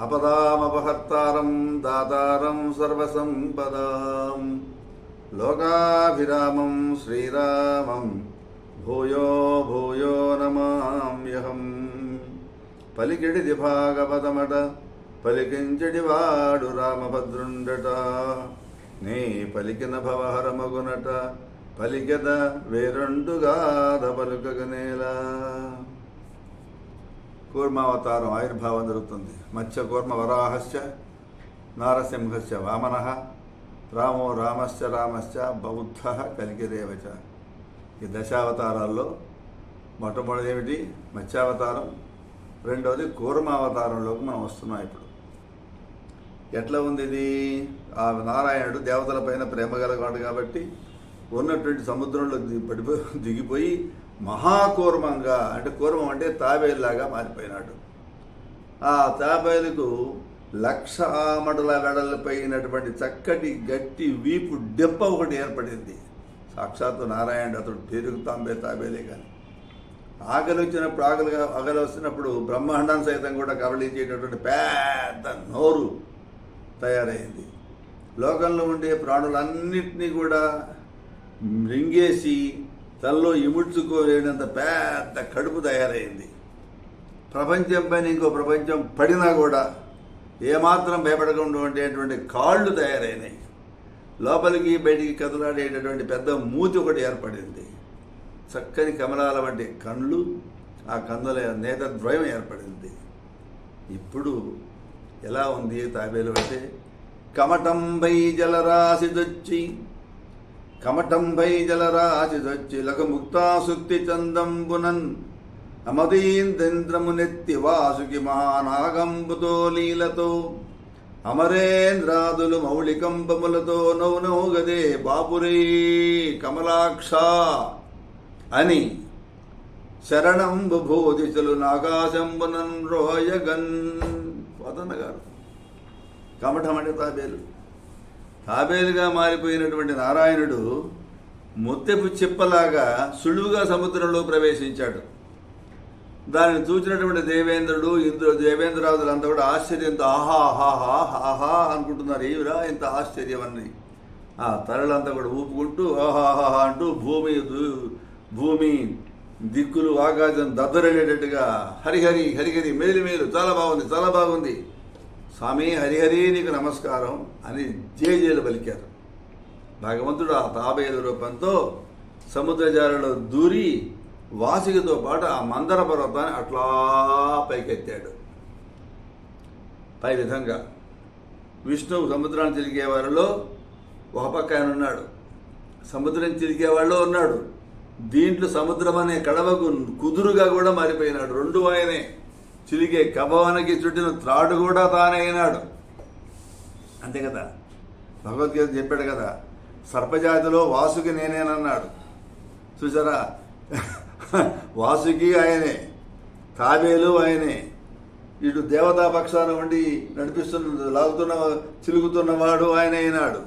అపదామపహర్తారం దాతారం సర్వసంపదాం. లోకాభిరామం శ్రీరామం భూయో భూయో నమామ్యహం. పలికిడిది భాగవతమట పలికించడి వాడు రామభద్రుండట. నీ పలికిన భవహరమగునట పలికెద వేరొండుగాధ పలుకగనేలా. కూర్మావతారం ఆవిర్భావం జరుగుతుంది. మత్స్య కూర్మ వరాహస్య నారసింహస్య వామన రామో రామశ్చ రామశ్చ బౌద్ధ కలిగిరేవచ. ఈ దశావతారాల్లో మొట్టమొదటి ఏమిటి? మత్స్యావతారం. రెండవది కూర్మావతారంలోకి మనం వస్తున్నాం ఇప్పుడు. ఎట్లా ఉంది ఇది? ఆ నారాయణుడు దేవతల పైన ప్రేమ కలగాడు కాబట్టి ఉన్నటువంటి సముద్రంలో ది- పడిపోయి దిగిపోయి మహాకూర్మంగా అంటే కూర్మం అంటే తాబేలులాగా మారిపోయినాడు. ఆ తాబేలుకు లక్ష ఆమడల వెడలపైనటువంటి చక్కటి గట్టి వీపు డెప్ప ఒకటి ఏర్పడింది. సాక్షాత్తు నారాయణ అతడు పేరుకు తాంబే తాబేలే కానీ. ఆకలి వచ్చినప్పుడు ఆకలి ఆకలి వస్తున్నప్పుడు బ్రహ్మాండం సైతం కూడా కబళించేటటువంటి పెద్ద నోరు తయారైంది. లోకంలో ఉండే ప్రాణులన్నింటినీ కూడా మృంగేసి తనలో ఇముడ్చుకోలేనంత పెద్ద కడుపు తయారైంది. ప్రపంచం పైన ఇంకో ప్రపంచం పడినా కూడా ఏమాత్రం భయపడకుండా ఉండేటువంటి కాళ్ళు తయారైనాయి. లోపలికి బయటికి కదలాడేటటువంటి పెద్ద మూతి ఒకటి ఏర్పడింది. చక్కని కమలాల వంటి కళ్ళు ఆ కందుల నేతద్వయం ఏర్పడింది. ఇప్పుడు ఎలా ఉంది తాబేలు అంటే కమటంబై జలరాశి దొచ్చి జలరాశిదొచ్చి లక ముక్తాసుక్తి చందంబునన్ అమదీంద్రమునెత్తి వాసుకి మహానాగంబుతో లీలతో అమరేంద్రాదులు మౌళికంబములతో నౌనౌ గదే బాపురే కమలాక్ష అని శరణంబు భోజితులు నాగాశంబునన్ రోయగన్. వదన గారు. కమఠమణి తాబేలు తాబేలుగా మారిపోయినటువంటి నారాయణుడు ముత్తెపు చిప్పలాగా సులువుగా సముద్రంలో ప్రవేశించాడు. దానిని చూసినటువంటి దేవేంద్రుడు ఇంద్రు దేవేంద్రాదులు అంతా కూడా ఆశ్చర్యంతో ఆహా ఆహా ఆహా అనుకుంటున్నారు. ఏమిరా ఇంత ఆశ్చర్యం అని. ఆ తరలంతా కూడా ఊపుకుంటూ ఆహాహా అంటూ భూమి భూమి దిక్కులు ఆకాశం దద్దరలేటట్టుగా హరిహరి హరిహరి మేలు మేలు చాలా బాగుంది చాలా బాగుంది. స్వామి హరిహరి నీకు నమస్కారం అని జేజేలు పలికారు. భగవంతుడు ఆ తాబేలు రూపంతో సముద్రజాలలో దూరి వాసికతో పాటు ఆ మందర పర్వతాన్ని అట్లా పైకెత్తాడు. పై విధంగా విష్ణువు సముద్రాన్ని తిరిగే వారిలో ఒక పక్క ఆయన ఉన్నాడు. సముద్రం తిరిగే వాళ్ళు ఉన్నాడు. దీంట్లో సముద్రం అనే కడవకు కుదురుగా కూడా మారిపోయినాడు. రెండు ఆయనే. చిలిగే కభవానికి చుట్టిన త్రాడు కూడా తానే అయినాడు. అంతే కదా? భగవద్గీత చెప్పాడు కదా సర్పజాతిలో వాసుకి నేనేనన్నాడు. చూసారా? వాసుకి ఆయనే తాబేలు ఆయనే. ఇటు దేవతా పక్షాన ఉండి నడిపిస్తున్న లాగుతున్న చిలుగుతున్నవాడు ఆయన అయినాడు.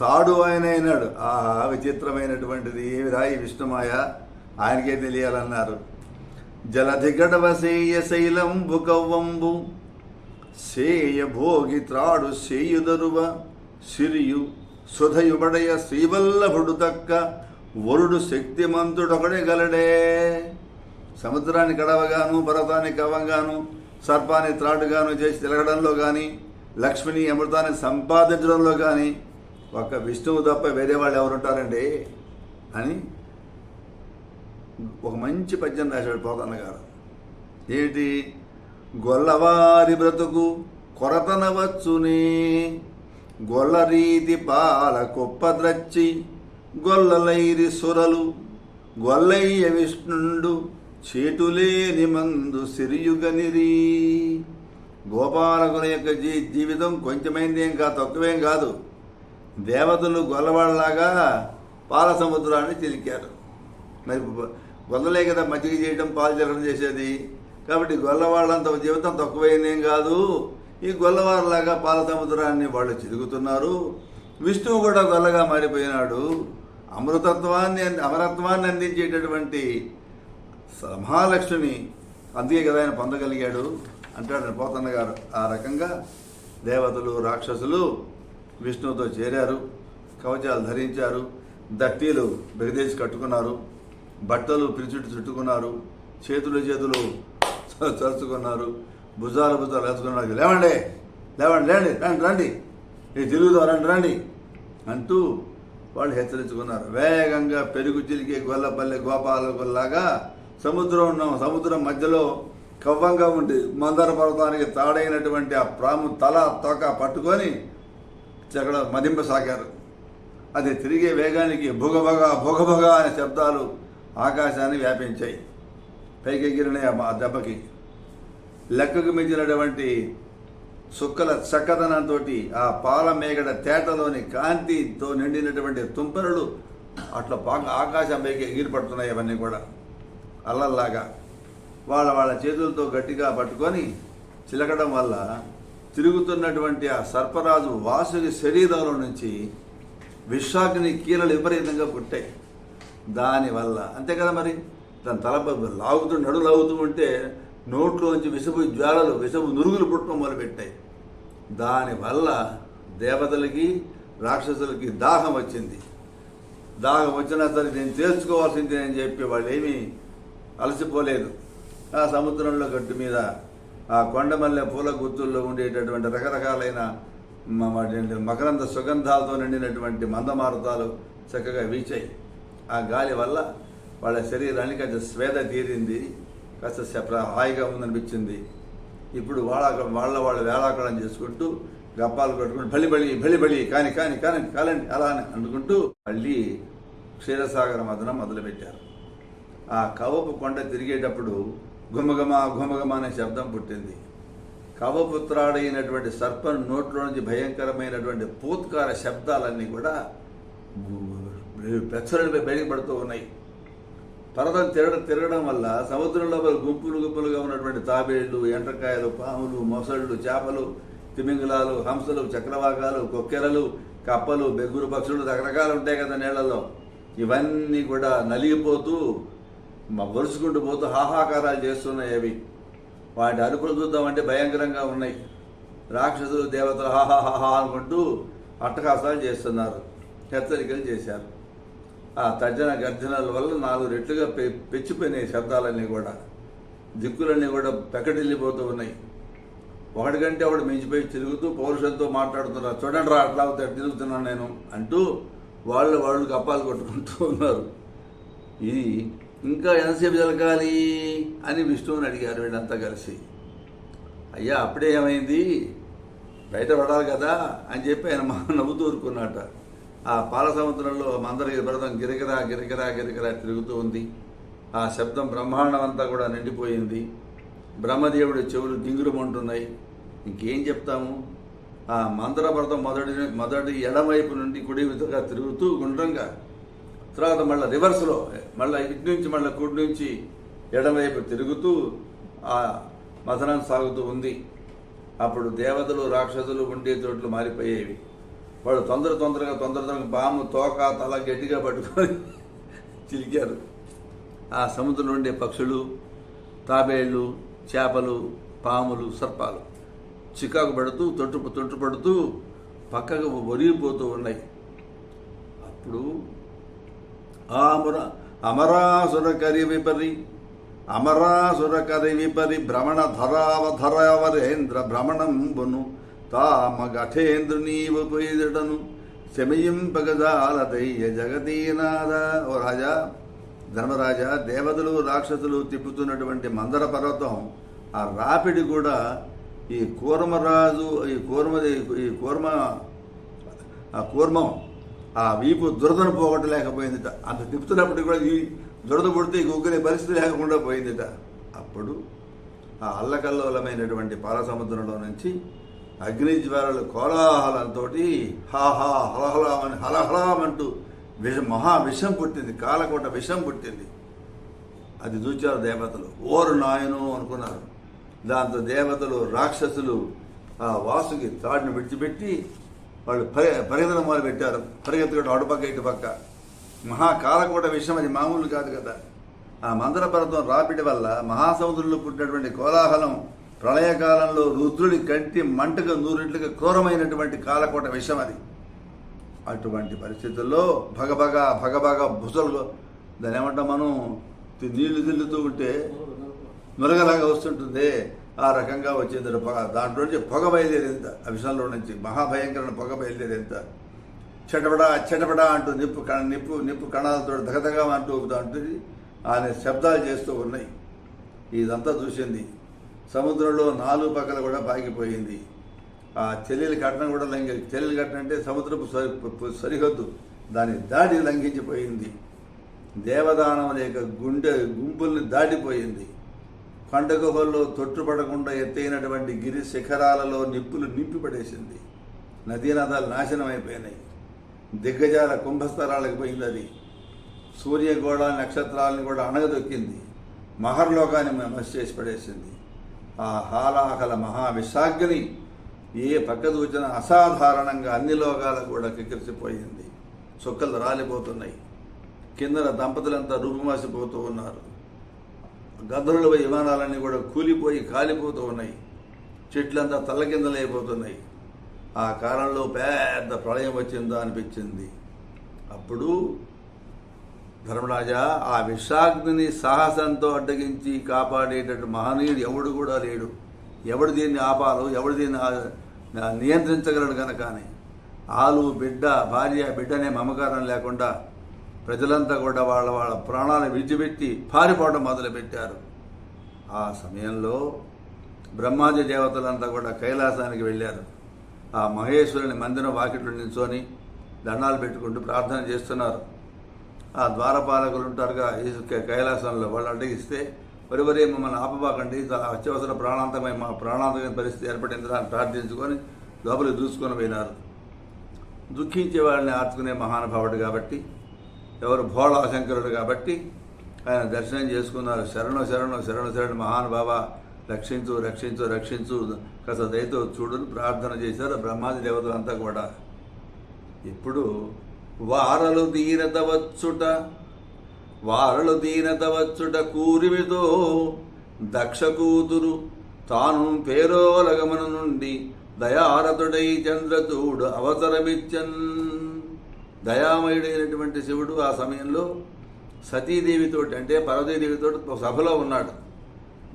తాడు ఆయన అయినాడు. ఆహా విచిత్రమైనటువంటిది ఏమిరా ఈ విష్ణుమాయ? ఆయనకే తెలియాలన్నారు. జలధిగడవసేయ శైలంబు కవ్వంబు సేయ భోగి త్రాడు సేయుదరువ సిరియు సుధయుబడయ శ్రీవల్లభుడు తక్క వరుడు శక్తిమంతుడొకడే గలడే. సముద్రాన్ని కడవగాను పర్వతాన్ని కవంగాను సర్పాన్ని త్రాటుగాను చేసి తిరగడంలో కానీ లక్ష్మిని అమృతాన్ని సంపాదించడంలో కానీ ఒక్క విష్ణువు తప్ప వేరే వాళ్ళు ఎవరుంటారండి? అని ఒక మంచి పద్యం రాశాడు పోతన్న గారు. ఏంటి గొల్లవారి బ్రతుకు కొరతనవచ్చునే. గొల్లరీతి పాల కుప్పద్రచ్చి గొల్లలైరి సురలు. గొల్లయ్య విష్ణుండు చేటులేని మందు సిరియుగనిరి. గోపాలకుని యొక్క జీ జీవితం కొంచెమైంది ఏం కాదు తక్కువేం కాదు. దేవతలు గొల్లవాళ్ళలాగా పాల సముద్రాన్ని చిలికారు మరి గొల్లలే కదా మజ్జిగ చేయడం పాలు జరగడం చేసేది. కాబట్టి గొల్లవాళ్ళంత జీవితం తక్కువైందేం కాదు. ఈ గొల్లవారిలాగా పాల సముద్రాన్ని వాళ్ళు చిరుగుతున్నారు విష్ణువు కూడా గొల్లగా మారిపోయినాడు. అమృతత్వాన్ని అమరత్వాన్ని అందించేటటువంటి మహాలక్ష్మిని అందుకే కదా ఆయన పొందగలిగాడు. అంటాడు పోతన్న గారు. ఆ రకంగా దేవతలు రాక్షసులు విష్ణువుతో చేరారు. కవచాలు ధరించారు. దట్టీలు బెగదేసి కట్టుకున్నారు. బట్టలు పిరిచుట్టు చుట్టుకున్నారు చేతులు చేతులు చ- చరుచుకున్నారు భుజాలు భుజాలు వేసుకున్నారు. లేవండి లేవండి లేండి రండి రండి. ఈ తిరుగుతా రండి రండి. అంటూ వాళ్ళు హెచ్చరించుకున్నారు. వేగంగా పెరుగు చిలికి గొల్లపల్లి గోపాలకుల్లాగా సముద్రం ఉన్నాం సముద్రం మధ్యలో కవ్వంగా ఉండి మందర పర్వతానికి తాడైనటువంటి ఆ ప్రాము తల తోక పట్టుకొని అక్కడ మదింపసాగారు. అది తిరిగే వేగానికి భుగభగ భుగభగ అనే శబ్దాలు ఆకాశాన్ని వ్యాపించాయి. పైకి ఎగిరినాయి ఆ మా- దెబ్బకి లెక్కకు మించినటువంటి సుక్కల చక్కదనంతో ఆ పాల మేగడ తేటలోని కాంతితో నిండినటువంటి తుంపరలు అట్లా బాగా ఆకాశం పైకి ఎగిరిపడుతున్నాయి అవన్నీ కూడా. అల్లల్లాగా వాళ్ళ వాళ్ళ చేతులతో గట్టిగా పట్టుకొని చిలకడం వల్ల తిరుగుతున్నటువంటి ఆ సర్పరాజు వాసుని శరీరంలో నుంచి విశ్వాగ్ని కీలలు విపరీతంగా పుట్టాయి. దానివల్ల. అంతే కదా మరి? దాని తల లాగుతూ నడు లాగుతూ ఉంటే నోట్లోంచి విషపు జ్వాలలు విషపు నురుగులు పుట్టడం మొదలుపెట్టాయి. దానివల్ల దేవతలకి రాక్షసులకి దాహం వచ్చింది. దాహం వచ్చినా సరే నేను తేల్చుకోవాల్సిందే అని చెప్పి వాళ్ళు ఏమీ అలసిపోలేదు. ఆ సముద్రంలో గట్టు మీద ఆ కొండమల్లె పూల గుత్తుల్లో ఉండేటటువంటి రకరకాలైన వాటి మకరంద సుగంధాలతో నిండినటువంటి మందమారుతాలు చక్కగా వీచాయి. ఆ గాలి వల్ల వాళ్ళ శరీరానికి కాస్త స్వేద తీరింది కాస్త సెప- హాయిగా ఉందనిపించింది. ఇప్పుడు వాళ్ళ వాళ్ళ వాళ్ళు వేళాకళం చేసుకుంటూ గప్పాలు కట్టుకుంటూ బలి బలి బలి బలి కాని కాని కాని కాలండి అలా అని అనుకుంటూ మళ్ళీ క్షీరసాగర మదనం మొదలుపెట్టారు. ఆ కవపు కొండ తిరిగేటప్పుడు గుమగమ గుమగమ అనే శబ్దం పుట్టింది. కవపుత్రాడైనటువంటి సర్పం నోట్లో నుంచి భయంకరమైనటువంటి పూత్కార శబ్దాలన్నీ కూడా పెచ్చరడిపై బయటకు పడుతూ ఉన్నాయి. పర్వతం తిరగడం తిరగడం వల్ల సముద్రంలో గుంపులు గుంపులుగా ఉన్నటువంటి తాబేళ్ళు ఎండ్రకాయలు పాములు మొసళ్ళు చేపలు తిమింగలాలు హంసలు చక్రవాకాలు కొక్కెరలు కప్పలు బెగ్గురు పక్షులు రకరకాలు ఉంటాయి కదా నీళ్ళలో ఇవన్నీ కూడా నలిగిపోతూ వరుసుకుంటూ పోతూ హాహాకారాలు చేస్తున్నాయి అవి. వాటి అరుపులు చూద్దామంటే భయంకరంగా ఉన్నాయి. రాక్షసులు దేవతలు హాహాహాహా అనుకుంటూ అట్టహాసాలు చేస్తున్నారు. హెచ్చరికలు చేశారు. ఆ తర్జన గర్జనల వల్ల నాలుగు రెట్లుగా పె పెచ్చిపోయినాయి శబ్దాలన్నీ కూడా. దిక్కులన్నీ కూడా పెకటిల్లిపోతూ ఉన్నాయి. ఒకటికంటే ఒకటి మించిపోయి తిరుగుతూ పౌరుషంతో మాట్లాడుతున్నారు. చూడండి రా అట్లా అవుతాడు తిరుగుతున్నాను నేను అంటూ వాళ్ళు వాళ్ళు కప్పాలు కొట్టుకుంటూ ఉన్నారు. ఇది ఇంకా ఎంతసేపు జరగాలి అని విష్ణువుని అడిగారు వీళ్ళంతా కలిసి. అయ్యా అప్పుడే ఏమైంది? బయట పడాలి కదా అని చెప్పి ఆయన మా నవ్వుతూ ఊరుకున్నట. ఆ పాల సముద్రంలో మందరి పర్వతం గిరిగిరా గిరగిరా గిరిగిరా తిరుగుతూ ఉంది. ఆ శబ్దం బ్రహ్మాండం అంతా కూడా నిండిపోయింది. బ్రహ్మదేవుడి చెవులు దింగురుమంటున్నాయి. ఇంకేం చెప్తాము? ఆ మందర పర్వతం మొదటి మొదటి ఎడమవైపు నుండి కుడి విధంగా తిరుగుతూ గుండ్రంగా. తర్వాత మళ్ళీ రివర్స్లో మళ్ళీ ఇటు నుంచి మళ్ళీ కుడి నుంచి ఎడమవైపు తిరుగుతూ ఆ మథనం సాగుతూ ఉంది. అప్పుడు దేవతలు రాక్షసులు ఉండే చోట్లు మారిపోయేవి. వాళ్ళు తొందర తొందరగా తొందర తొందరగా పాము తోక తల గట్టిగా పట్టుకొని చిలికారు. ఆ సముద్రంలో ఉండే పక్షులు తాబేళ్ళు చేపలు పాములు సర్పాలు చికాకు పడుతూ తొట్టు తొట్టు పడుతూ పక్కకు ఒరిగిపోతూ ఉన్నాయి. అప్పుడు ఆముర అమరాసుర కరి విపరి అమరాసుర కరి విపరి భ్రమణ ధరావధరావరేంద్ర భ్రమణం బును. గఠేంద్రునీవు పొయ్యిదటను శమయింపగజాలదయ్య జగదీనాథ. ఓ రాజా ధర్మరాజా దేవతలు రాక్షసులు తిప్పుతున్నటువంటి మందర పర్వతం ఆ రాపిడి కూడా ఈ కూర్మరాజు ఈ కూర్మ ఈ కూర్మ ఆ కూర్మం ఆ వీపు దురదను పోగొట్టలేకపోయిందిట. అంత తిప్పుతున్నప్పటికీ కూడా ఈ దురద పుడితే గుగ్గునే పరిస్థితి లేకుండా పోయిందిట. అప్పుడు ఆ అల్లకల్లోలమైనటువంటి పాలసముద్రంలో నుంచి అగ్నిజ్వాలలు కోలాహలంతో హాహా హలహలామని హలహలామంటూ విష మహా విషం పుట్టింది కాలకోట విషం పుట్టింది. అది చూచారు దేవతలు. ఓరు నాయను అనుకున్నారు. దాంతో దేవతలు రాక్షసులు ఆ వాసుకి తాడిని విడిచిపెట్టి వాళ్ళు పరి పరిగెత్తడం మొదలు పెట్టారు పరిగెత్తుకుంటూ అడుపక్క ఇటు పక్క. మహాకాలకోట విషయం అది మామూలు కాదు కదా. ఆ మందర పర్వతం రాపిడి వల్ల మహాసముద్రంలో పుట్టినటువంటి కోలాహలం ప్రళయకాలంలో రుద్రుడి కంటి మంటగా నూరింట్లుగా క్రూరమైనటువంటి కాలకోట విషం అది. అటువంటి పరిస్థితుల్లో భగభగ భగభగ భుజలు దాని ఏమంటాం మనం? నీళ్ళు తిల్లుతూ ఉంటే నురగలాగా వస్తుంటుంది. ఆ రకంగా వచ్చింది పొగ దాంట్లో నుంచి పొగ బయలుదేరింత అభిషంలో నుంచి మహాభయంకరమైన పొగ బయలుదేరింత. చెటపడా చెటపడా అంటూ నిప్పు కణ నిప్పు నిప్పు కణాలతో దగదగా అంటూ ఉంటుంది. ఆయన శబ్దాలు చేస్తూ ఉన్నాయి. ఇదంతా చూసింది సముద్రంలో నాలుగు పక్కల కూడా పాకిపోయింది ఆ చెల్లెలు కట్నం కూడా లంఘి చెల్లెలు కట్నం అంటే సముద్రపు సరి సరిహద్దు. దాన్ని దాటి లంఘించిపోయింది దేవదానం లేక గుండె గుంపుల్ని దాటిపోయింది. కొండ గుహల్లో తొట్టుపడకుండా ఎత్తైనటువంటి గిరి శిఖరాలలో నిప్పులు నింపిపడేసింది. నదీనదాలు నాశనం అయిపోయినాయి. దిగ్గజాల కుంభస్థలాలకు పోయింది అది సూర్యగోళ నక్షత్రాలను కూడా అణగదొక్కింది. మహర్లోకాన్ని మసి చేసి పడేసింది. ఆ హాలాహల మహావిశాగ్ని ఏ పక్క చూచిన అసాధారణంగా అన్ని లోకాలకు కూడా కిక్కిరిసిపోయింది. చుక్కలు రాలిపోతున్నాయి. కిందన దంపతులంతా రూపుమాసిపోతూ ఉన్నారు. గద్దరుల విమానాలన్నీ కూడా కూలిపోయి కాలిపోతూ ఉన్నాయి. చెట్లంతా తల్లకిందలైపోతున్నాయి ఆ కాలంలో పెద్ద ప్రళయం వచ్చిందా అనిపించింది. అప్పుడు ధర్మరాజా ఆ విషాగ్ని సాహసంతో అడ్డగించి కాపాడేటట్టు మహనీయుడు ఎవడు కూడా లేడు. ఎవడు దీన్ని ఆపాలో ఎవడు దీన్ని నియంత్రించగలడు కనుకనే ఆలు బిడ్డ భార్య బిడ్డనే మమకారం లేకుండా ప్రజలంతా కూడా వాళ్ళ వాళ్ళ ప్రాణాలను విడిచిపెట్టి పారిపోవడం మొదలుపెట్టారు. ఆ సమయంలో బ్రహ్మాది దేవతలంతా కూడా కైలాసానికి వెళ్ళారు. ఆ మహేశ్వరుని మందిరం వాకిట్లో నిల్చొని దండాలు పెట్టుకుంటూ ప్రార్థన చేస్తున్నారు. ఆ ద్వారపాలకులు ఉంటారుగా ఈ కైలాసంలో. వాళ్ళు అడ్డగిస్తే వరి మమ్మల్ని ఆపబాకండి. అత్యవసర ప్రాణాంతమైన మా ప్రాణాంతమైన పరిస్థితి ఏర్పడింది అని ప్రార్థించుకొని లోపలికి దూసుకొని పోయినారు. దుఃఖించే వాళ్ళని ఆర్చుకునే మహానుభావుడు కాబట్టి ఎవరు భోళాశంకరుడు కాబట్టి ఆయన దర్శనం చేసుకున్నారు. శరణు శరణు శరణు శరణు మహానుభావ రక్షించు రక్షించు రక్షించు. కాస్త దయతో చూడు ప్రార్థన చేశారు బ్రహ్మాది దేవతలంతా కూడా. ఇప్పుడు వారలు దీనత వచ్చుట వారలు దీనత వచ్చుట కూరిమితో దక్ష కూతురు తాను పేరోలగమన నుండి దయారతుడై చంద్రచూడు అవతరమిచ్చన్ దయామయుడైనటువంటి శివుడు ఆ సమయంలో సతీదేవితోటి అంటే పర్వతీదేవితో ఒక సభలో ఉన్నాడు.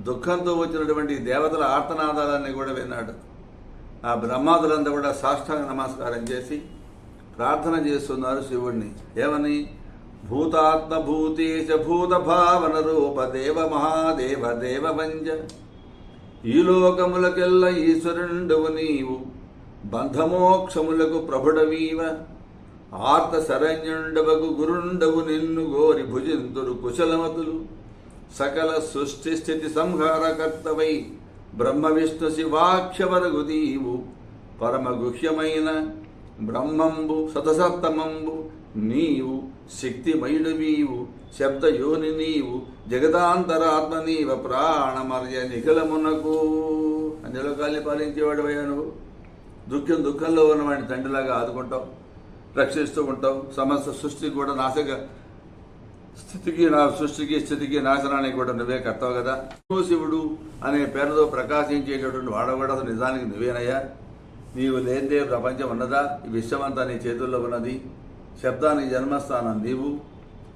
దుఃఖంతో వచ్చినటువంటి దేవతల ఆర్తనాదాలన్నీ కూడా విన్నాడు. ఆ బ్రహ్మాదులంతా కూడా సాష్టాంగ నమస్కారం చేసి ప్రార్థన చేస్తున్నారు శివుణ్ణి. ఏమని? భూతాత్మభూతేశ భూత భావన రూప దేవ మహాదేవ దేవ వంజ ఈ లోకములకెల్ల ఈశ్వరుండవు నీవు. బంధమోక్షములకు ప్రభుడవీవ. ఆర్త శరణ్యుండవకు గురుండవు నిన్ను గోరి భుజింతురు కుశలమతులు. సకల సృష్టి స్థితి సంహారకర్తవై బ్రహ్మ విష్ణు శివాక్షవరగు దీవు పరమ గుహ్యమైన బ్రహ్మంబు సతసప్తమంబు నీవు శక్తిమయుడవీవు శబ్దయోని నీవు జగదాంతరాత్మ నీవ ప్రాణమర్య నిఖిలమునకు. అందులో పాలించేవాడు అయ్యా నువ్వు? దుఃఖం దుఃఖంలో ఉన్నవాడిని తండ్రిలాగా ఆదుకుంటావు రక్షిస్తూ ఉంటావు. సమస్త సృష్టికి కూడా నాశక స్థితికి నా సృష్టికి స్థితికి నాశనానికి కూడా నువ్వే కర్తావు కదా. శివుడు అనే పేరుతో ప్రకాశించేటటువంటి వాడు కూడా నిజానికి నువ్వేనయ్యా? నీవు లేదే ప్రపంచం ఉన్నదా? ఈ విశ్వమంతా నీ చేతుల్లో ఉన్నది. శబ్దానికి జన్మస్థానం నీవు.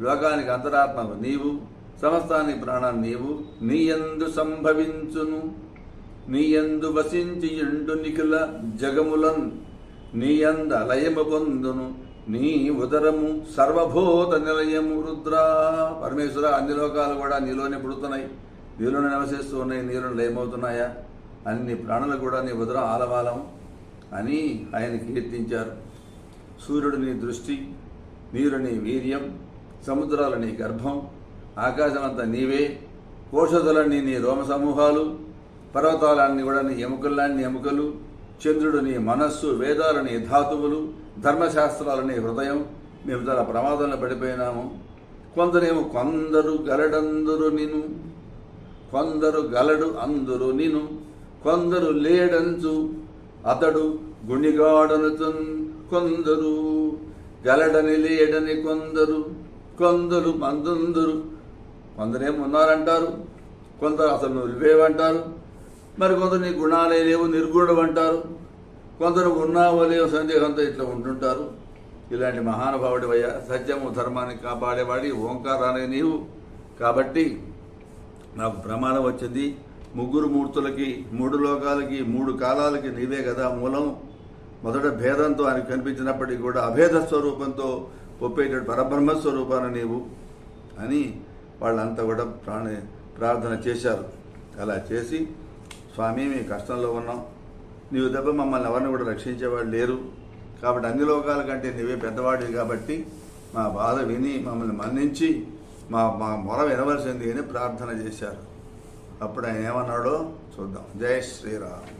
లోకానికి అంతరాత్మకు నీవు. సమస్తానికి ప్రాణం నీవు. నీయందు సంభవించును. నీయందు వసించియుండు నిఖిల జగములన్ నీయంద లయము పొందును. నీ ఉదరము సర్వభూత నిలయము రుద్రా. పరమేశ్వర అన్ని లోకాలు కూడా నీలోనే పుడుతున్నాయి. నీలోనే నివసిస్తూ ఉన్నాయి. నీలో లయమవుతున్నాయా? అన్ని ప్రాణులు కూడా నీ ఉదరం ఆలవాలం. అని ఆయన కీర్తించారు. సూర్యుడు నీ దృష్టి నీరు నీ వీర్యం సముద్రాలు నీ గర్భం ఆకాశమంతా నీవే కోషధులన్నీ నీ రోమ సమూహాలు పర్వతాలన్నీ కూడా నీ ఎముకల్లాన్ని ఎముకలు చంద్రుడు నీ మనస్సు వేదాలు నీ ధాతువులు ధర్మశాస్త్రాలు నీ హృదయం మేము చాలా ప్రమాదంలో పడిపోయినాము. కొందరేమో కొందరు గలడందరు నిను కొందరు గలడు అందరు నిను కొందరు లేడంచు అతడు గుణిగాడనుతున్ కొందరు గలడని లేడని కొందరు కొందరు మందుందరు. కొందరేమున్నారంటారు కొందరు అసలు నువ్వు మరి కొందరు నీ గుణాలే లేవు నిర్గుణం అంటారు కొందరు ఉన్నావో లేవో సందేహంతో ఇట్లా ఉంటుంటారు. ఇలాంటి మహానుభావుడి వయ సత్యము ధర్మాన్ని కాపాడేవాడి ఓంకారాన్ని నీవు. కాబట్టి నాకు ప్రమాదం వచ్చింది. ముగ్గురు మూర్తులకి మూడు లోకాలకి మూడు కాలాలకి నీవే కదా మూలం. మొదట భేదంతో ఆయన కనిపించినప్పటికీ కూడా అభేద స్వరూపంతో ఒప్పేటట్టు పరబ్రహ్మ స్వరూపాన్ని నీవు అని వాళ్ళంతా కూడా ప్రాణ ప్రార్థన చేశారు. అలా చేసి స్వామి మేము కష్టంలో ఉన్నాం. నీవు తప్ప మమ్మల్ని ఎవరిని కూడా రక్షించేవాడు లేరు. కాబట్టి అన్ని లోకాల కంటే నీవే పెద్దవాడివి కాబట్టి మా బాధ విని మమ్మల్ని మన్నించి మా మా మొర వినవలసింది అని ప్రార్థన చేశారు. అప్పుడు ఆయన ఏమన్నాడో చూద్దాం. జై శ్రీరామ్.